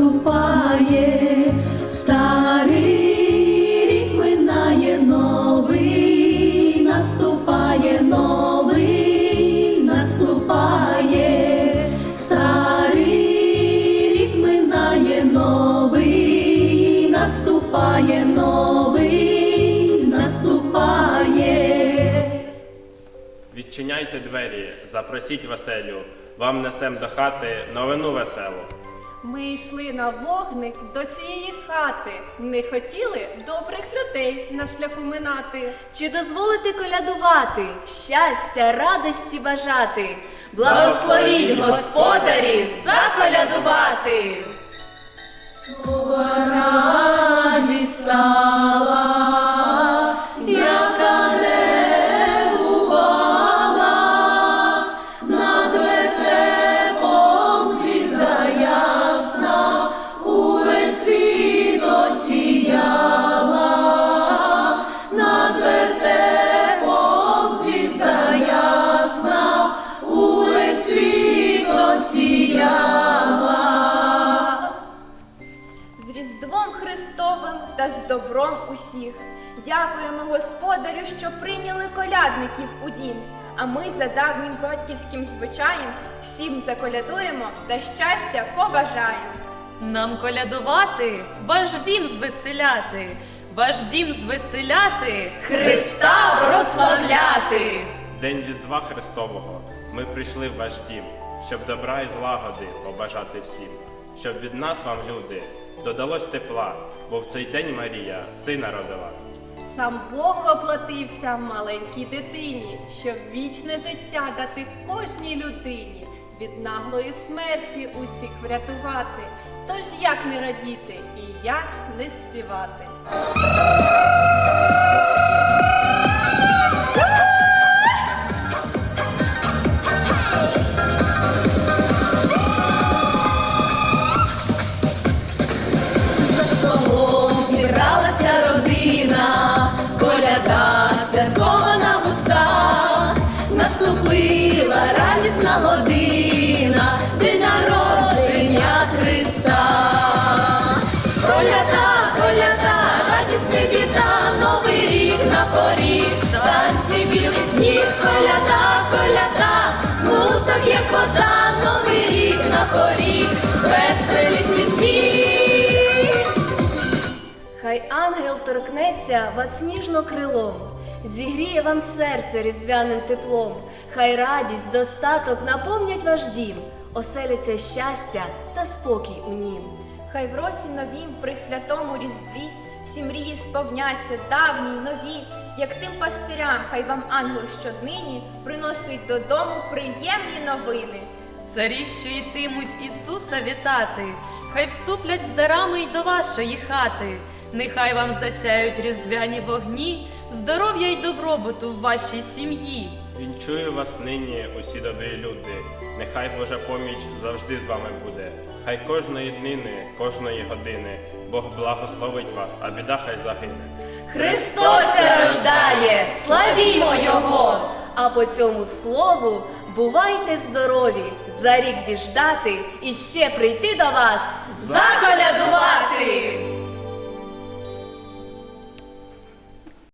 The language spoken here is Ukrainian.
наступає, старий рік минає новий, наступає новий, наступає, старий рік минає новий, наступає новий, наступає. Відчиняйте двері, запросіть Василю, вам несем до хати новину веселу. Ми йшли на вогник до цієї хати, не хотіли добрих людей на шляху минати. Чи дозволите колядувати, щастя, радості бажати? Благословіть господарі заколядувати! Добром усіх. Дякуємо Господарю, що прийняли колядників у дім. А ми за давнім батьківським звичаєм всім заколядуємо та щастя побажаємо. Нам колядувати, ваш дім звеселяти, ваш дім звеселяти, Христа прославляти! День Різдва Христового ми прийшли в ваш дім, щоб добра і злагоди побажати всім, щоб від нас вам, люди, додалось тепла, бо в цей день Марія сина родила. Сам Бог оплатився маленькій дитині, щоб вічне життя дати кожній людині, від наглої смерті усіх врятувати. Тож як не радіти і як не співати? Хай ангел торкнеться вас ніжно крилом, зігріє вам серце різдвяним теплом, хай радість, достаток наповнять ваш дім, оселяться щастя та спокій у нім. Хай в році новім при святому Різдві всі мрії сповняться давні нові, як тим пастирям, хай вам ангел щоднині приносить додому приємні новини. Царі, що йтимуть Ісуса вітати, хай вступлять з дарами й до вашої хати, нехай вам засяють різдвяні вогні, здоров'я й добробуту в вашій сім'ї. Вінчую вас нині, усі добрі люди. Нехай Божа поміч завжди з вами буде. Хай кожної днини, кожної години Бог благословить вас, а біда хай загине. Христос рождає, славімо Його! А по цьому слову бувайте здорові, за рік діждати і ще прийти до вас заколядувати!